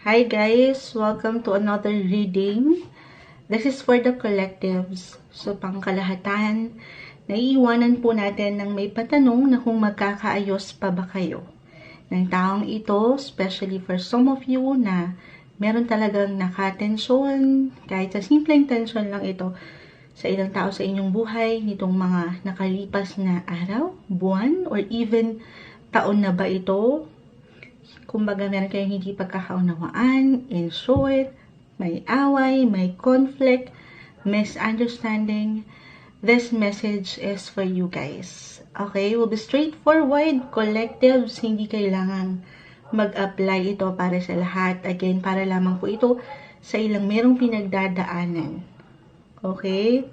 Hi guys! Welcome to another reading. This is for the collectives. So, pangkalahatan, naiiwanan po natin ng may patanong na kung magkakaayos pa ba kayo. Ng taong ito, especially for some of you na meron talagang nakatensyon, kahit sa simpleng tensyon lang ito, sa ilang tao sa inyong buhay nitong mga nakalipas na araw, buwan, or even taon na ba ito. Kumbaga meron kayong hindi pagkakaunawaan, in short, may away, may conflict, misunderstanding. This message is for you guys. Okay, we'll be straightforward, collectives, hindi kailangan mag-apply ito para sa lahat. Again, para lamang po ito sa ilang merong pinagdadaanan. Okay?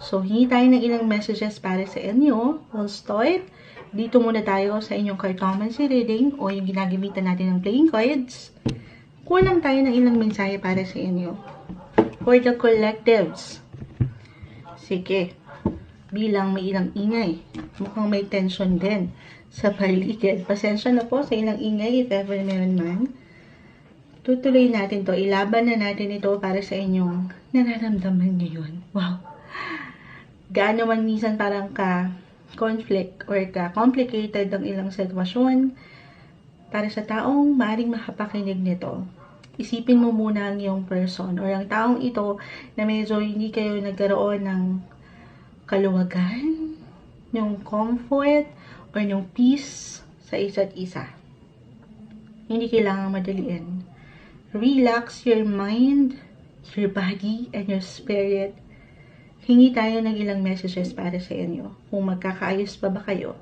So, hingi tayo ng ilang messages para sa inyo. We'll start. Dito muna tayo sa inyong cartomancy reading o yung ginagamitan natin ng playing cards. Kulang tayo ng ilang mensahe para sa inyo. For the collectives. Sige. Bilang may ilang ingay. Mukhang may tension din sa paligid. Pasensya na po sa ilang ingay if ever meron man tutuloy natin to. Ilaban na natin ito para sa inyong nararamdaman ngayon. Wow! Gaano man minsan parang ka conflict or ka complicated ang ilang sitwasyon para sa taong maring makapakinig nito. Isipin mo muna ang iyong person or ang taong ito na medyo hindi kayo nagkaroon ng kaluwagan, yung comfort, or yung peace sa isa't isa. Hindi kailangan madaliin relax your mind, your body, and your spirit. Hingi tayo ng ilang messages para sa inyo. Kung magkakaayos pa ba kayo?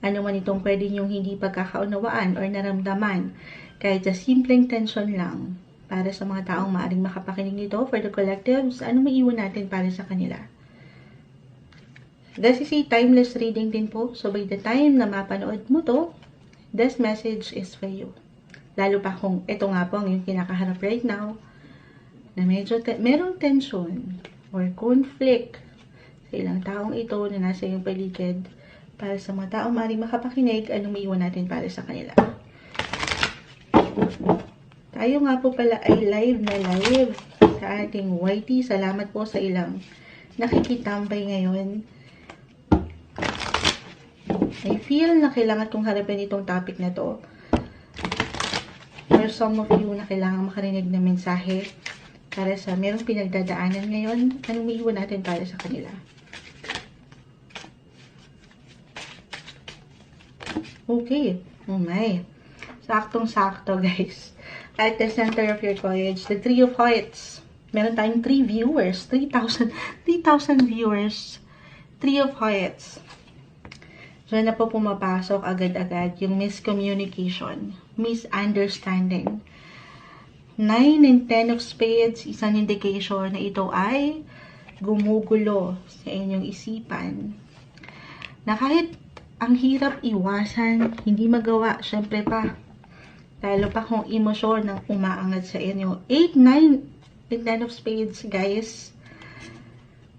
Ano man itong pwede niyong hindi pagkakaunawaan or naramdaman, kahit sa simpleng tension lang, para sa mga taong maaring makapakinig nito for the collectives, ano maiwan natin para sa kanila? This is a timeless reading din po. So by the time na mapanood mo to, this message is for you. Lalo pa kung ito nga po ang yung kinakaharap right now, na medyo te- merong tension or conflict sa ilang taong ito na nasa iyong paligid para sa mga taong maaaring makapakinig, anong maiwan natin para sa kanila. Tayo nga po pala ay live na live sa ating YT. Salamat po sa ilang nakikitambay ngayon. I feel na kailangan kong harapin itong topic na to for some of you na kailangan makarinig ng mensahe para sa merong pinagdadaanan ngayon, anong maiwan natin para sa kanila? Okay. Oh my. Saktong-sakto, guys. At the center of your courage, the Three of Hearts. Meron tayong 3 viewers. 3,000 3,000 viewers. Three of Hearts. Diyan na po pumapasok agad-agad yung miscommunication, misunderstanding. 9 and 10 of spades, isang indication na ito ay gumugulo sa inyong isipan. Na kahit ang hirap iwasan, hindi magawa, syempre pa. Lalo pa kung emosyon ng umaangat sa inyo. 8, 9, and 10 of spades, guys.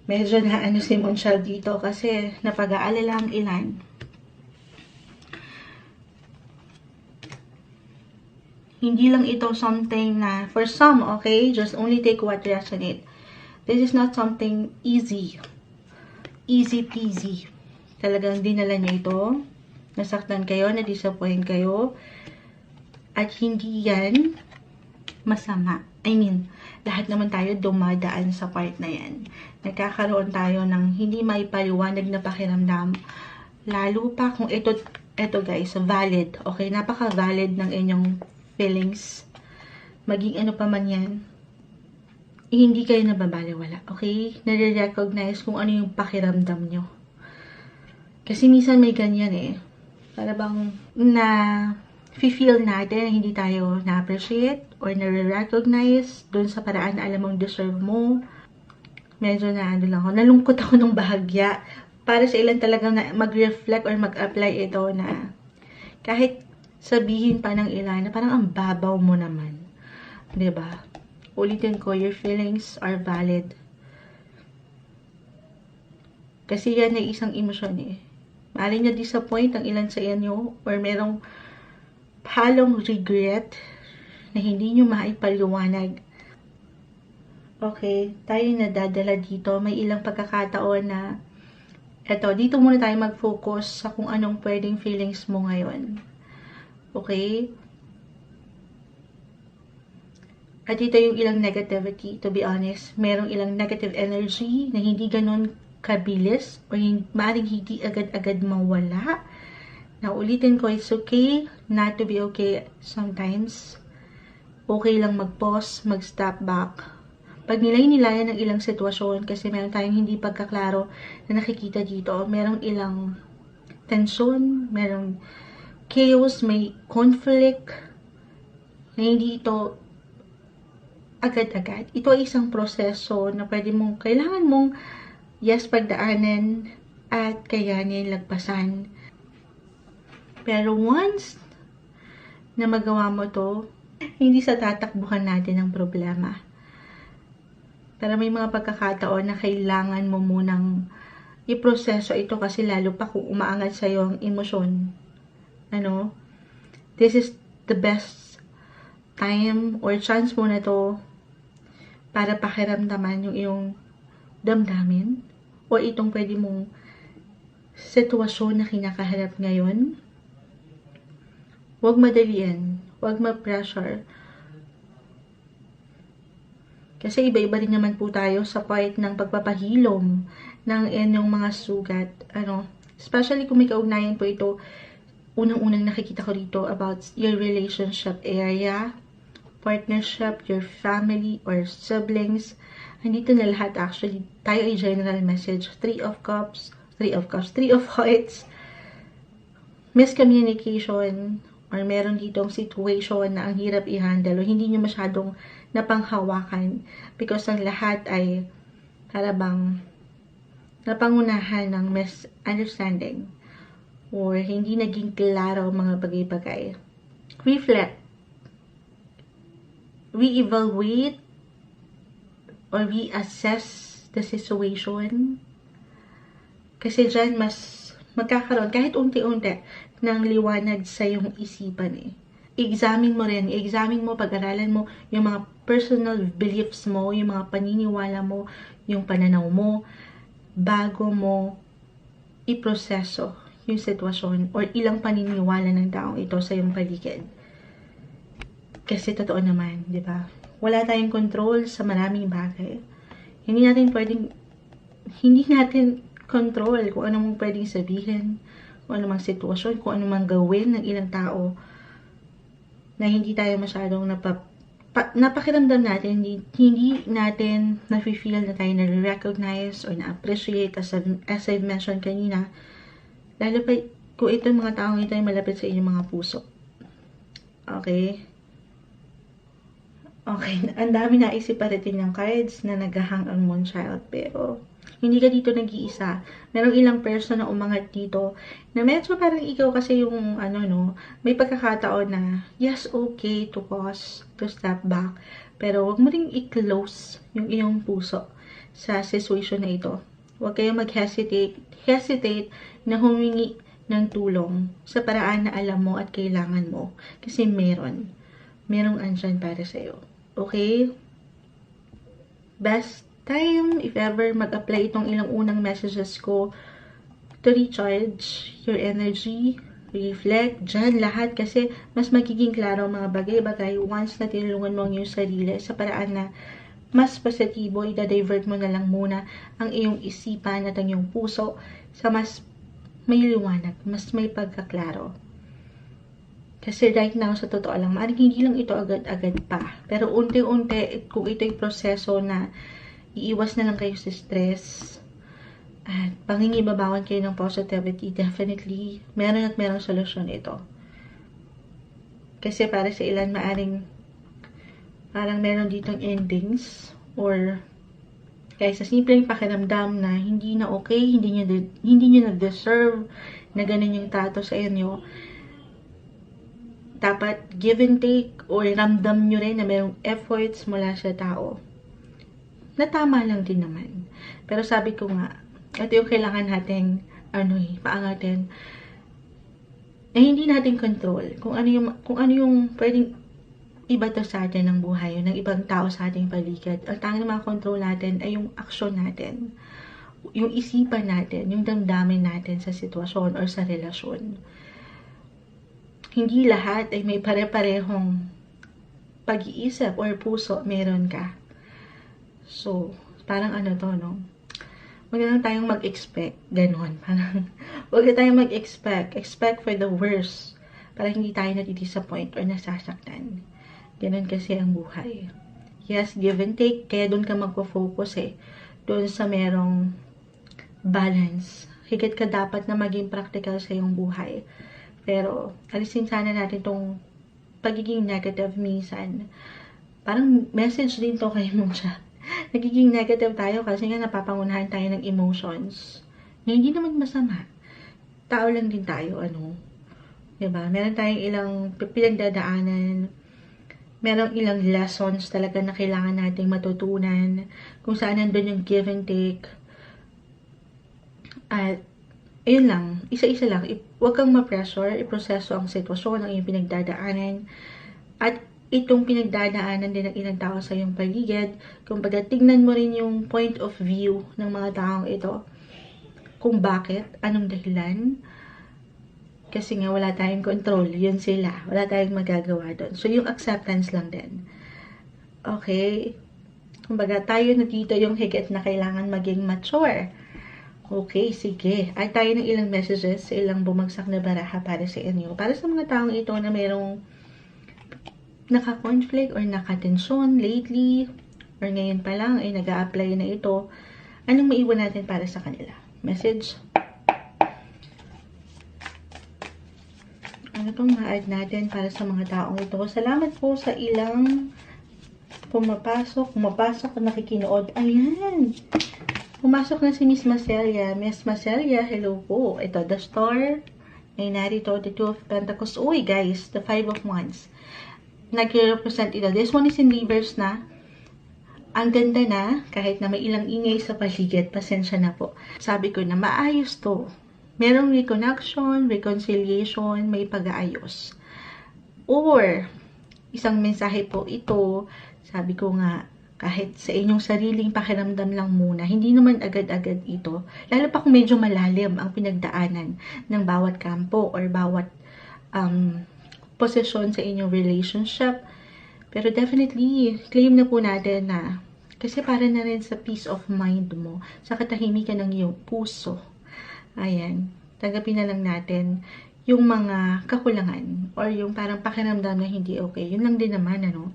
Medyo na ano si Monshal dito kasi napag-aalala ang ilan. Hindi lang ito something na, for some, okay, just only take what resonate. This is not something easy. Easy peasy. Talagang dinala niyo ito. Nasaktan kayo, na-disappoint kayo. At hindi yan masama. I mean, lahat naman tayo dumadaan sa part na yan. Nagkakaroon tayo ng hindi may paliwanag na pakiramdam. Lalo pa kung ito, ito guys, valid. Okay, napaka-valid ng inyong feelings, maging ano pa man yan, eh, hindi kayo nababaliwala, okay? Nare-recognize kung ano yung pakiramdam nyo. Kasi minsan may ganyan eh. Para bang na feel natin hindi tayo na-appreciate or nare-recognize dun sa paraan na alam mong deserve mo. Medyo na ano lang ako, nalungkot ako ng bahagya para sa ilan talagang na mag-reflect or mag-apply ito na kahit sabihin pa ng ilan na parang ang babaw mo naman. ba? Diba? Ulitin ko, your feelings are valid. Kasi yan ay isang emosyon eh. Maaaring na disappoint ang ilan sa inyo or merong halong regret na hindi nyo maipaliwanag. Okay, tayo nadadala dito. May ilang pagkakataon na eto, dito muna tayo mag-focus sa kung anong pwedeng feelings mo ngayon. Okay? At ito yung ilang negativity, to be honest. Merong ilang negative energy na hindi ganun kabilis o maaaring hindi agad-agad mawala. Na ulitin ko, it's okay not to be okay sometimes. Okay lang mag-pause, mag-step back. Pag nilay-nilayan ng ilang sitwasyon, kasi meron tayong hindi pagkaklaro na nakikita dito, merong ilang tension, merong chaos, may conflict, na hindi ito agad-agad. Ito ay isang proseso na pwede mong, kailangan mong, yes, pagdaanan at kayanin, lagpasan. Pero once na magawa mo to, hindi sa tatakbuhan natin ang problema. Pero may mga pagkakataon na kailangan mo munang iproseso ito kasi lalo pa kung umaangat sa'yo ang emosyon. Ano? This is the best time or chance mo na to para pakiramdaman yung iyong damdamin o itong pwede mong sitwasyon na kinakaharap ngayon. Huwag madalian. Huwag ma-pressure. Kasi iba-iba rin naman po tayo sa part ng pagpapahilom ng inyong mga sugat. Ano, especially kung may kaugnayan po ito, unang-unang nakikita ko dito about your relationship area, partnership, your family, or siblings. Andito na lahat actually. Tayo ay general message. Three of Cups, Three of Cups, Three of Hearts, miscommunication, or meron ditong situation na ang hirap i-handle o hindi nyo masyadong napanghawakan because ang lahat ay parabang napangunahan ng misunderstanding or hindi naging klaro mga bagay-bagay. Reflect. Re-evaluate or reassess the situation. Kasi dyan mas magkakaroon kahit unti-unti ng liwanag sa iyong isipan eh. Examine mo rin, examine mo, pag-aralan mo yung mga personal beliefs mo, yung mga paniniwala mo, yung pananaw mo, bago mo iproseso yung sitwasyon or ilang paniniwala ng taong ito sa iyong paligid. Kasi totoo naman, di ba? Wala tayong control sa maraming bagay. Hindi natin pwedeng, hindi natin control kung ano mong pwedeng sabihin, kung ano mang sitwasyon, kung ano mang gawin ng ilang tao na hindi tayo masyadong napa, pa, napakiramdam natin, hindi, hindi natin na-feel na tayo na-recognize or na-appreciate as, as I've mentioned kanina. Lalo pa kung itong mga taong ito ay malapit sa inyong mga puso. Okay? Okay, ang dami na isiparating ng cards na naghahang ang Moonchild, pero hindi ka dito nag-iisa. Merong ilang person na umangat dito na medyo parang ikaw kasi yung ano no, may pagkakataon na yes, okay to pause, to step back. Pero wag mo ring i-close yung iyong puso sa situation na ito. Huwag kayong mag-hesitate, hesitate na humingi ng tulong sa paraan na alam mo at kailangan mo. Kasi meron. Merong andyan para sa'yo. Okay? Best time, if ever mag-apply itong ilang unang messages ko, to recharge your energy, reflect, dyan lahat kasi mas magiging klaro mga bagay-bagay once na tinulungan mo ang iyong sarili sa paraan na mas positibo, i-divert mo na lang muna ang iyong isipan at ang iyong puso sa mas may liwanag, mas may pagkaklaro. Kasi right now, sa totoo lang, maaaring hindi lang ito agad-agad pa. Pero unti-unti, kung ito'y proseso na iiwas na lang kayo sa stress. At pangingibabawan kayo ng positivity, definitely, meron at merong solusyon ito. Kasi para sa ilan, maaring parang meron ditong endings or kaya sa simpleng pakiramdam na hindi na okay, hindi niyo hindi niyo na deserve na ganun yung tato sa inyo. Dapat give and take or ramdam nyo rin na mayroong efforts mula sa tao na tama lang din naman. Pero sabi ko nga, ito yung kailangan nating, ano eh, paangatin, eh hindi natin control kung ano yung, kung ano yung pwedeng iba to sa atin ng buhay, ng ibang tao sa ating paligid. Ang tanging control natin ay yung aksyon natin. Yung isipan natin, yung damdamin natin sa sitwasyon or sa relasyon. Hindi lahat ay may pare-parehong pag-iisip or puso meron ka. So, parang ano to, no? Huwag na tayong mag-expect. Ganon. Parang, huwag na tayong mag-expect. Expect for the worst. Para hindi tayo natidisappoint or nasasaktan. Ganon kasi ang buhay. Yes, give and take. Kaya doon ka magpo-focus eh. Doon sa merong balance. Higit ka dapat na maging practical sa iyong buhay. Pero, alisin sana natin tong pagiging negative minsan. Parang message din to kay Muncha nagiging negative tayo kasi nga napapangunahan tayo ng emotions. Na hindi naman masama. Tao lang din tayo, ano. ba diba? Meron tayong ilang pinagdadaanan, merong ilang lessons talaga na kailangan nating matutunan, kung saan nandun yung give and take. At, ayun lang, isa-isa lang, huwag kang ma-pressure, iproseso ang sitwasyon, ang iyong pinagdadaanan, at itong pinagdadaanan din ng ilang tao sa iyong paligid. Kung baga, tingnan mo rin yung point of view ng mga taong ito. Kung bakit, anong dahilan. Kasi nga wala tayong control, yun sila. Wala tayong magagawa doon. So, yung acceptance lang din. Okay? Kumbaga, tayo na dito yung higit na kailangan maging mature. Okay, sige. Ay tayo ng ilang messages sa ilang bumagsak na baraha para sa inyo. Para sa mga taong ito na merong naka-conflict or naka-tension lately or ngayon pa lang ay nag apply na ito, anong maiwan natin para sa kanila? Message? Ano pang ma-add natin para sa mga taong ito? Salamat po sa ilang pumapasok, pumapasok nakikinood. Ayan! Pumasok na si Miss Macelia. Miss Macelia, hello po. Ito, the star ay narito, the two of pentacles. Uy, guys, the five of wands nagre-represent ito. This one is in reverse na. Ang ganda na, kahit na may ilang ingay sa paligid, pasensya na po. Sabi ko na maayos to. Merong reconnection, reconciliation, may pag-aayos. Or, isang mensahe po ito, sabi ko nga, kahit sa inyong sariling pakiramdam lang muna, hindi naman agad-agad ito. Lalo pa kung medyo malalim ang pinagdaanan ng bawat kampo or bawat um, posisyon sa inyong relationship. Pero definitely, claim na po natin na kasi para na rin sa peace of mind mo, sa katahimikan ng iyong puso. Ayan, tanggapin na lang natin yung mga kakulangan or yung parang pakiramdam na hindi okay. Yun lang din naman, ano.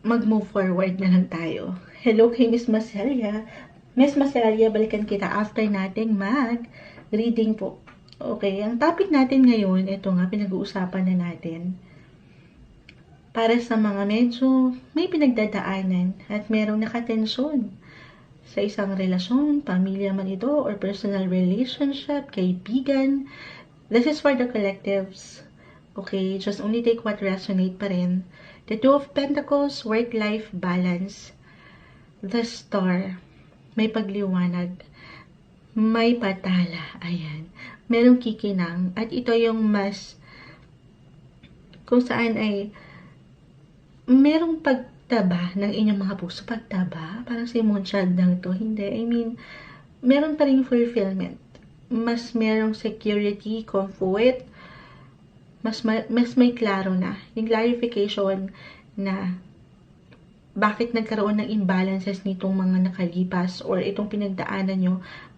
Mag-move forward na lang tayo. Hello kay Miss Macelia. Miss Macelia, balikan kita after nating mag-reading po. Okay, ang topic natin ngayon, ito nga, pinag-uusapan na natin. Para sa mga medyo may pinagdadaanan at merong nakatensyon sa isang relasyon, pamilya man ito, or personal relationship, kaibigan. This is for the collectives. Okay, just only take what resonate pa rin. The Two of Pentacles, work-life balance. The Star, may pagliwanag. May patala. Ayan merong kikinang at ito yung mas kung saan ay merong pagtaba ng inyong mga puso. Pagtaba? Parang si Moonchild lang to. Hindi. I mean, meron pa rin fulfillment. Mas merong security, comfort. Mas, mas may klaro na. Yung clarification na bakit nagkaroon ng imbalances nitong mga nakalipas or itong pinagdaanan nyo,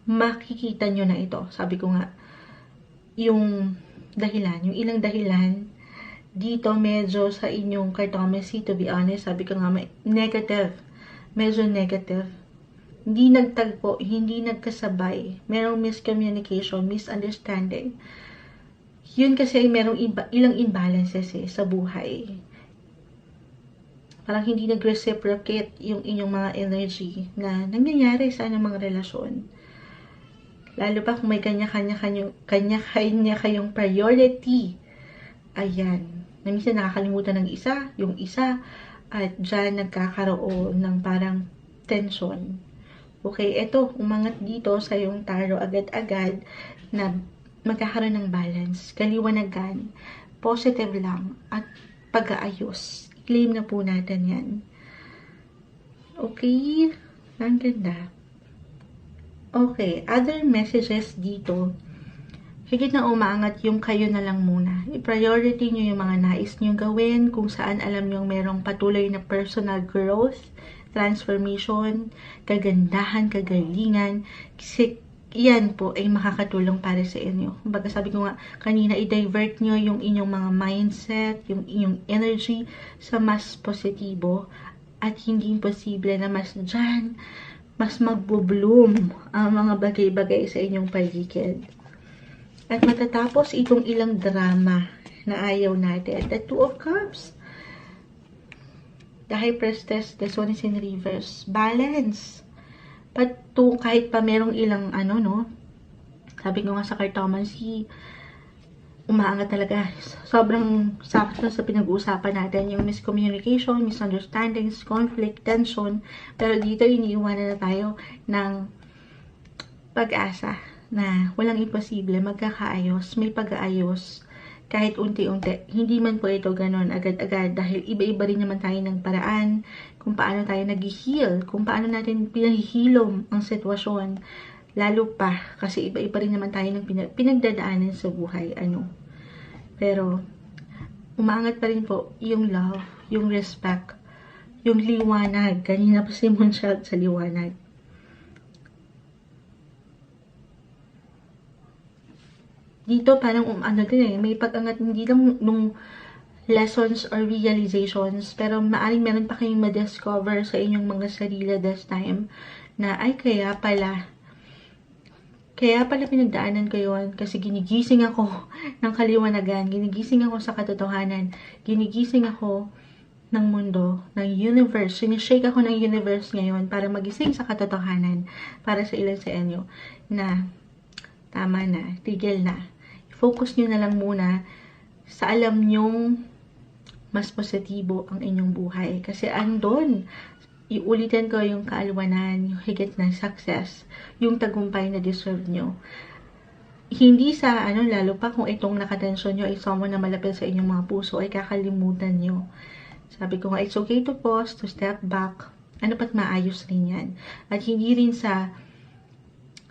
makikita nyo na ito. Sabi ko nga, yung dahilan, yung ilang dahilan dito medyo sa inyong cartomancy, to be honest, sabi ko nga, negative. Medyo negative. Hindi nagtagpo, hindi nagkasabay. Merong miscommunication, misunderstanding. Yun kasi merong iba, ilang imbalances eh, sa buhay. Parang hindi nag-reciprocate yung inyong mga energy na nangyayari sa anong mga relasyon. Lalo pa kung may kanya-kanya kanya-kanya kayong priority. Ayan. Na minsan nakakalimutan ng isa, yung isa, at dyan nagkakaroon ng parang tension. Okay, eto, umangat dito sa yung taro agad-agad na magkakaroon ng balance, kaliwanagan. positive lang at pag-aayos. Claim na po natin yan. Okay? Ang ganda. Okay, other messages dito. Higit na umaangat yung kayo na lang muna. I-priority nyo yung mga nais nyo gawin, kung saan alam nyo merong patuloy na personal growth, transformation, kagandahan, kagalingan. Kasi yan po ay makakatulong para sa inyo. Kumbaga sabi ko nga kanina, i-divert nyo yung inyong mga mindset, yung inyong energy sa mas positibo at hindi imposible na mas dyan, mas magbo-bloom ang mga bagay-bagay sa inyong paligid. At matatapos itong ilang drama na ayaw natin. The Two of Cups. The High Priestess, the Sun is in reverse. Balance. Pato, kahit pa merong ilang ano, no? Sabi ko nga sa cartomancy, umaangat talaga. Sobrang sakto sa pinag-uusapan natin. Yung miscommunication, misunderstandings, conflict, tension. Pero dito, iniiwanan na tayo ng pag-asa na walang imposible, magkakaayos, may pag-aayos, kahit unti-unti. Hindi man po ito ganon agad-agad dahil iba-iba rin naman tayo ng paraan kung paano tayo nag-heal, kung paano natin pinahihilom ang sitwasyon. Lalo pa, kasi iba-iba rin naman tayo ng pinagdadaanan sa buhay. Ano? Pero, umaangat pa rin po yung love, yung respect, yung liwanag. Kanina pa si Monshad sa liwanag. Dito parang um, ano din eh, may pag-angat hindi lang nung lessons or realizations, pero maaring meron pa kayong ma-discover sa inyong mga sarili this time na ay kaya pala kaya pala pinagdaanan ko yun kasi ginigising ako ng kaliwanagan, ginigising ako sa katotohanan, ginigising ako ng mundo, ng universe. Sinishake ako ng universe ngayon para magising sa katotohanan para sa ilan sa inyo na tama na, tigil na. Focus nyo na lang muna sa alam nyong mas positibo ang inyong buhay. Kasi andon iulitin ko yung kaalwanan, yung higit na success, yung tagumpay na deserve nyo. Hindi sa, ano, lalo pa kung itong nakatensyon nyo ay someone na malapit sa inyong mga puso, ay kakalimutan nyo. Sabi ko nga, it's okay to pause, to step back. Ano pat maayos rin yan. At hindi rin sa,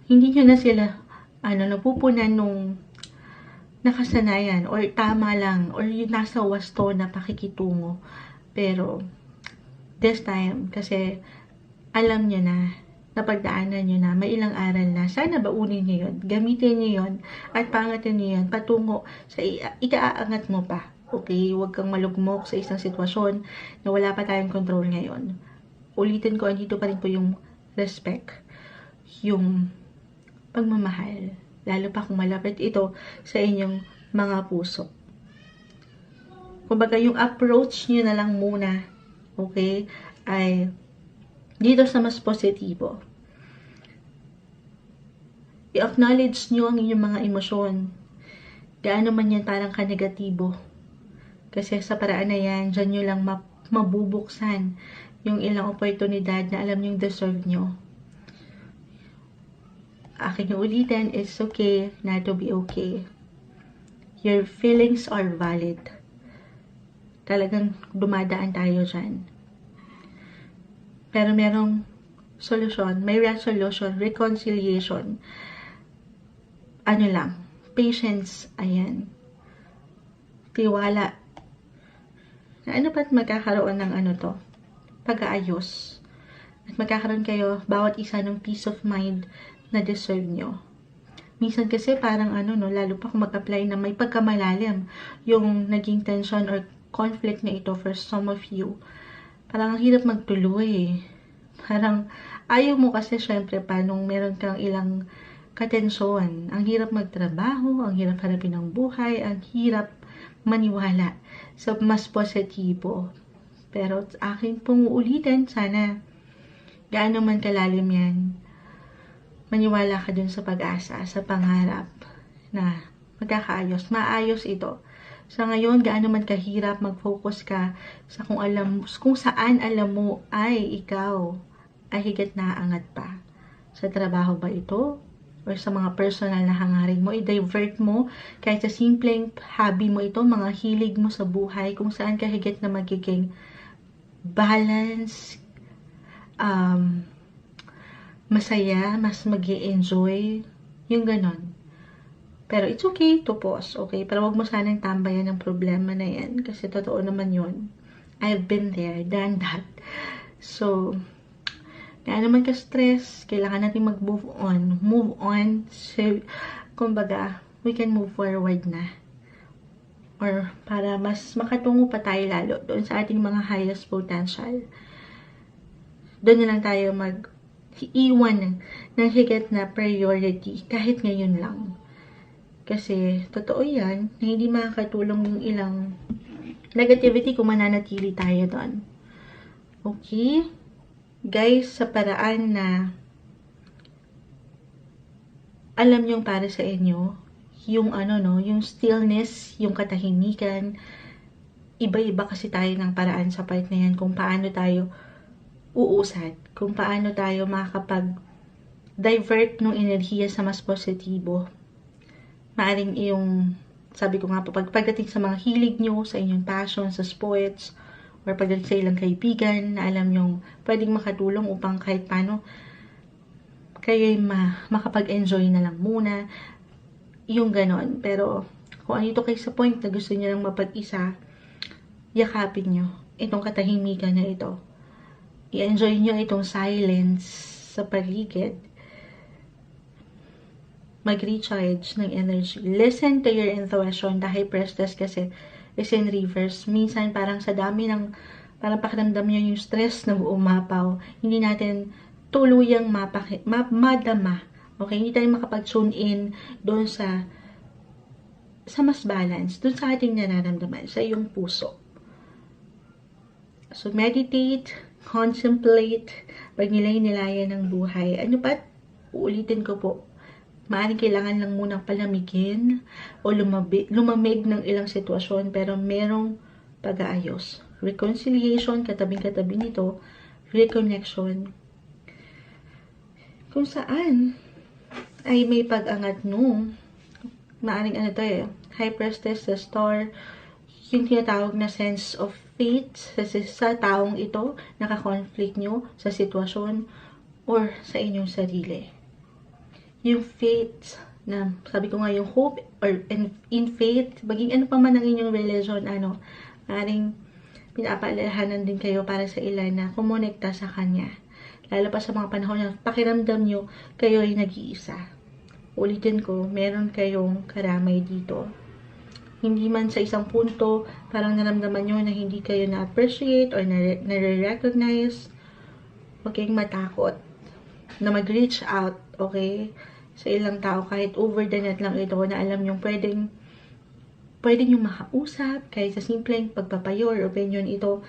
hindi nyo na sila, ano, napupunan nung nakasanayan or tama lang or yung nasa wasto na pakikitungo. Pero, this time, kasi alam nyo na, napagdaanan nyo na, may ilang aral na, sana baunin nyo yun, gamitin nyo yun, at pangatin nyo yun, patungo sa ikaaangat mo pa. Okay, huwag kang malugmok sa isang sitwasyon na wala pa tayong control ngayon. Ulitin ko, andito pa rin po yung respect, yung pagmamahal, lalo pa kung malapit ito sa inyong mga puso. Kumbaga, yung approach nyo na lang muna okay, ay dito sa mas positibo. I-acknowledge nyo ang inyong mga emosyon. Gaano man yan parang ka-negatibo. Kasi sa paraan na yan, dyan nyo lang mabubuksan yung ilang oportunidad na alam nyo deserve nyo. Akin ulitin, it's okay not to be okay. Your feelings are valid talagang dumadaan tayo dyan. Pero merong solusyon, may resolution, reconciliation. Ano lang, patience, ayan. Tiwala. Na ano ba't magkakaroon ng ano to? Pag-aayos. At magkakaroon kayo, bawat isa ng peace of mind na deserve nyo. Minsan kasi parang ano no, lalo pa kung mag-apply na may pagkamalalim yung naging tension or conflict na ito for some of you, parang ang hirap magtuloy. Parang ayaw mo kasi syempre pa nung meron kang ilang katensyon. Ang hirap magtrabaho, ang hirap harapin ng buhay, ang hirap maniwala sa mas positibo. Pero akin pong ulitin, sana gaano man kalalim yan, maniwala ka dun sa pag-asa, sa pangarap na magkakaayos. Maayos ito. Sa ngayon, gaano man kahirap mag-focus ka sa kung alam kung saan alam mo ay ikaw ay higit naangat pa. Sa trabaho ba ito? or sa mga personal na hangarin mo. I-divert mo kahit sa simpleng hobby mo ito, mga hilig mo sa buhay, kung saan ka higit na magiging balance, um, masaya, mas mag enjoy yung ganon. Pero it's okay to pause, okay? Pero wag mo sanang tambayan ng problema na yan kasi totoo naman yun. I've been there, done that. So, kaya naman ka-stress, kailangan natin mag-move on. Move on. So, kumbaga, we can move forward na. Or para mas makatungo pa tayo lalo doon sa ating mga highest potential. Doon na lang tayo mag iwan ng, ng higit na priority kahit ngayon lang. Kasi, totoo yan, na hindi makakatulong yung ilang negativity kung mananatili tayo doon. Okay? Guys, sa paraan na alam yung para sa inyo, yung ano no, yung stillness, yung katahimikan, iba-iba kasi tayo ng paraan sa part na yan kung paano tayo uusad, kung paano tayo makakapag divert ng enerhiya sa mas positibo. Maaring yung, sabi ko nga po, pag, pagdating sa mga hilig nyo, sa inyong passion, sa sports, or pagdating sa ilang kaibigan, na alam yung pwedeng makatulong upang kahit paano kayo ma makapag-enjoy na lang muna. Yung ganon. Pero, kung ano ito kayo sa point na gusto niyo lang mapag-isa, yakapin nyo itong katahimikan na ito i-enjoy nyo itong silence sa paligid. Mag-recharge ng energy. Listen to your intuition dahil Prestes kasi is in reverse. Minsan parang sa dami ng parang pakiramdam nyo yung stress na umapaw. Hindi natin tuluyang mapaki, ma, madama. Okay? Hindi tayo makapag-tune in doon sa sa mas balance, doon sa ating nararamdaman, sa iyong puso. So, meditate, contemplate, pag nilay-nilayan ng buhay. Ano pa? Uulitin ko po. Maaring kailangan lang munang palamigin o lumabig, lumamig ng ilang sitwasyon pero merong pag-aayos. Reconciliation, katabing-katabi nito, reconnection. Kung saan ay may pag-angat no. Maaring ano to eh, high priestess, the star, yung tinatawag na sense of faith sa, sa taong ito, naka-conflict nyo sa sitwasyon or sa inyong sarili. Yung faith na, sabi ko nga, yung hope or in, in faith, baging ano pa man ang inyong religion, ano, maring pinapaalalahanan din kayo para sa ilan na kumonekta sa Kanya. Lalo pa sa mga panahon na pakiramdam nyo, kayo ay nag-iisa. Ulitin ko, meron kayong karamay dito hindi man sa isang punto, parang naramdaman nyo na hindi kayo na-appreciate or na-recognize, huwag kayong matakot na mag-reach out, okay? Sa ilang tao, kahit over the net lang ito, na alam nyo pwedeng pwede nyo makausap, kahit sa simpleng pagpapayo or opinion ito,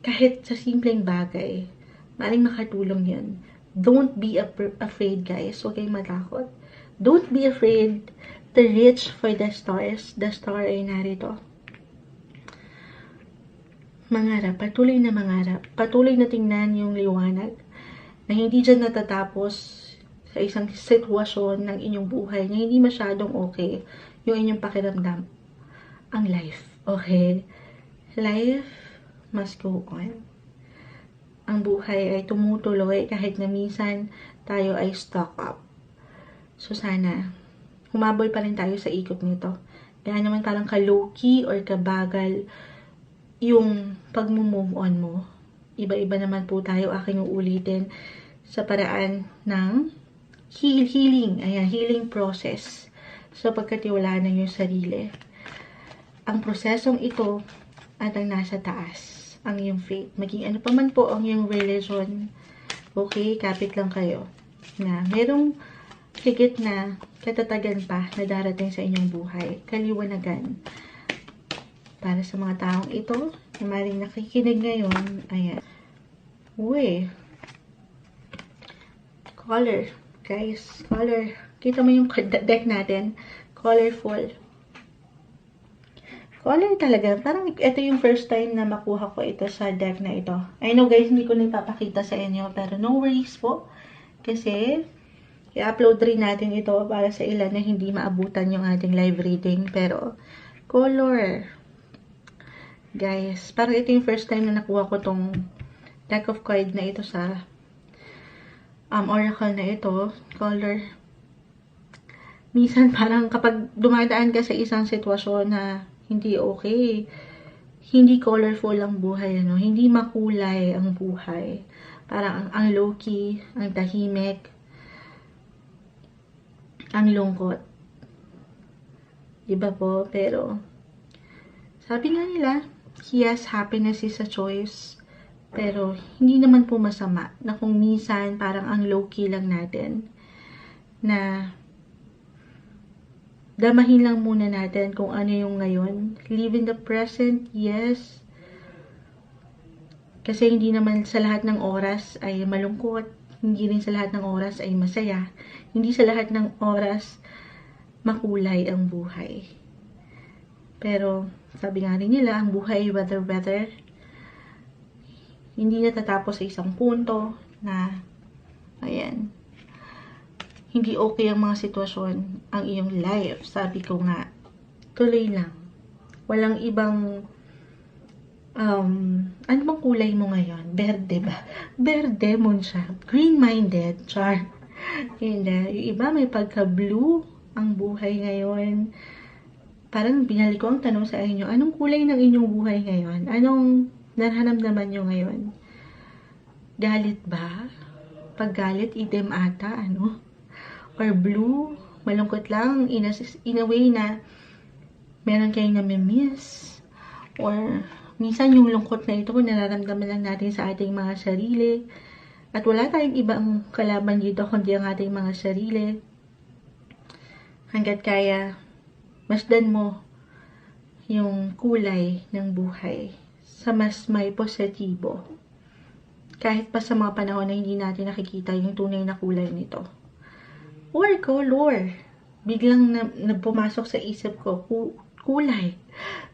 kahit sa simpleng bagay, maling makatulong yan. Don't be afraid, guys. Huwag kayong matakot. Don't be afraid to reach for the stars. The star ay narito. Mangarap, patuloy na mangarap. Patuloy na tingnan yung liwanag na hindi dyan natatapos sa isang sitwasyon ng inyong buhay na hindi masyadong okay yung inyong pakiramdam. Ang life, okay? Life must go on. Ang buhay ay tumutuloy kahit na minsan tayo ay stuck up. So sana humabol pa rin tayo sa ikot nito. Kaya naman parang ka-low-key or kabagal yung pag-move on mo. Iba-iba naman po tayo aking uulitin sa paraan ng heal healing. Ayan, healing process. So, pagkatiwalaan ng yung sarili. Ang prosesong ito at ang nasa taas, ang yung faith. Maging ano pa man po ang yung religion, okay, kapit lang kayo. Na merong higit na katatagan pa na darating sa inyong buhay. Kaliwanagan. Para sa mga taong ito, na maring nakikinig ngayon, ayan. Uy. Color. Guys, color. Kita mo yung deck natin. Colorful. Color talaga. Parang ito yung first time na makuha ko ito sa deck na ito. I know guys, hindi ko na ipapakita sa inyo. Pero no worries po. Kasi, I-upload rin natin ito para sa ilan na hindi maabutan yung ating live reading. Pero, color. Guys, parang ito yung first time na nakuha ko tong deck of card na ito sa um, oracle na ito. Color. Minsan parang kapag dumadaan ka sa isang sitwasyon na hindi okay, hindi colorful ang buhay, ano? hindi makulay ang buhay. Parang ang, ang low-key, ang tahimik, ang lungkot. Iba po, pero sabi nga nila, yes, happiness is a choice. Pero hindi naman po masama na kung minsan parang ang low-key lang natin na damahin lang muna natin kung ano yung ngayon. Live in the present, yes. Kasi hindi naman sa lahat ng oras ay malungkot. Hindi rin sa lahat ng oras ay masaya. Hindi sa lahat ng oras makulay ang buhay. Pero, sabi nga rin nila, ang buhay ay weather-weather. Hindi natatapos sa isang punto na, ayan, hindi okay ang mga sitwasyon ang iyong life. Sabi ko nga, tuloy lang. Walang ibang um, ano bang kulay mo ngayon? Berde ba? Berde mo siya. Green-minded. Char. Hindi. Yung iba may pagka-blue ang buhay ngayon. Parang binalik ko ang tanong sa inyo, anong kulay ng inyong buhay ngayon? Anong nararamdaman nyo ngayon? Galit ba? Pag galit, itim ata, ano? Or blue? Malungkot lang in a, in a way na meron kayong namimiss. Or minsan yung lungkot na ito, nararamdaman lang natin sa ating mga sarili. At wala tayong ibang kalaban dito kundi ang ating mga sarili. Hanggat kaya, masdan mo yung kulay ng buhay sa mas may positibo. Kahit pa sa mga panahon na hindi natin nakikita yung tunay na kulay nito. Or color. Biglang na, na pumasok sa isip ko, ku, kulay.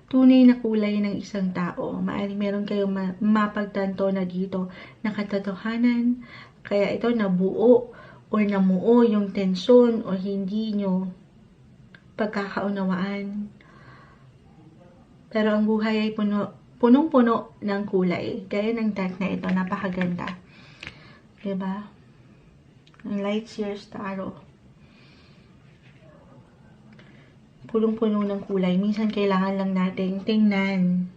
Tunay na kulay ng isang tao. Maaring meron kayong ma, mapagtanto na dito na katotohanan. Kaya ito nabuo or namuo yung tensyon o hindi nyo pagkakaunawaan. Pero ang buhay ay puno, punong-puno ng kulay. Gaya ng deck na ito, napakaganda. Diba? Ang Lights Year's Tarot. Punong-puno ng kulay. Minsan kailangan lang nating tingnan.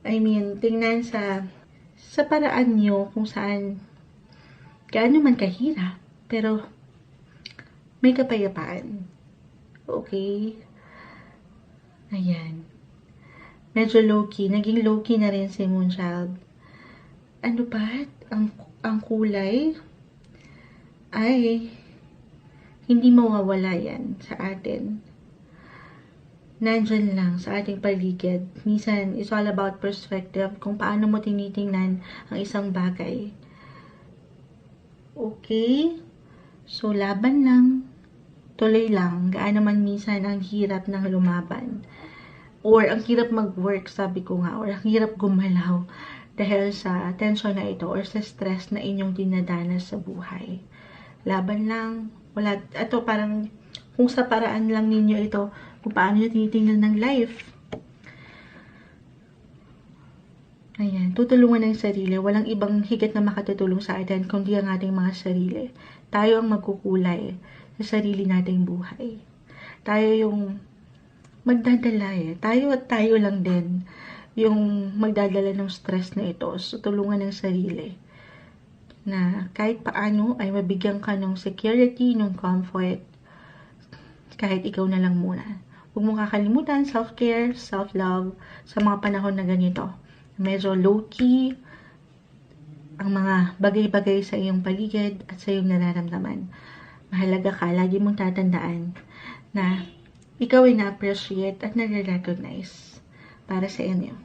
I mean, tingnan sa sa paraan nyo kung saan gaano man kahirap. Pero may kapayapaan. Okay? Ayan. Medyo low-key. Naging low-key na rin si Moonchild. Ano ba? Ang, ang kulay ay hindi mawawala yan sa atin. Nandyan lang sa ating paligid. Minsan, it's all about perspective kung paano mo tinitingnan ang isang bagay. Okay? So, laban lang tuloy lang, gaano man minsan ang hirap ng lumaban. Or ang hirap mag-work, sabi ko nga, or ang hirap gumalaw dahil sa tension na ito or sa stress na inyong dinadanas sa buhay. Laban lang, wala, ito parang kung sa paraan lang ninyo ito, kung paano nyo tinitingnan ng life. Ayan, tutulungan ng sarili. Walang ibang higit na makatutulong sa atin kundi ang ating mga sarili. Tayo ang magkukulay sa sarili nating buhay. Tayo yung magdadala eh. Tayo at tayo lang din yung magdadala ng stress na ito. So, tulungan ng sarili. Na kahit paano ay mabigyan ka ng security, ng comfort, kahit ikaw na lang muna. Huwag mo kakalimutan self-care, self-love sa mga panahon na ganito. Medyo low-key ang mga bagay-bagay sa iyong paligid at sa iyong nararamdaman mahalaga ka, lagi mong tatandaan na ikaw ay na-appreciate at nare-recognize para sa inyo.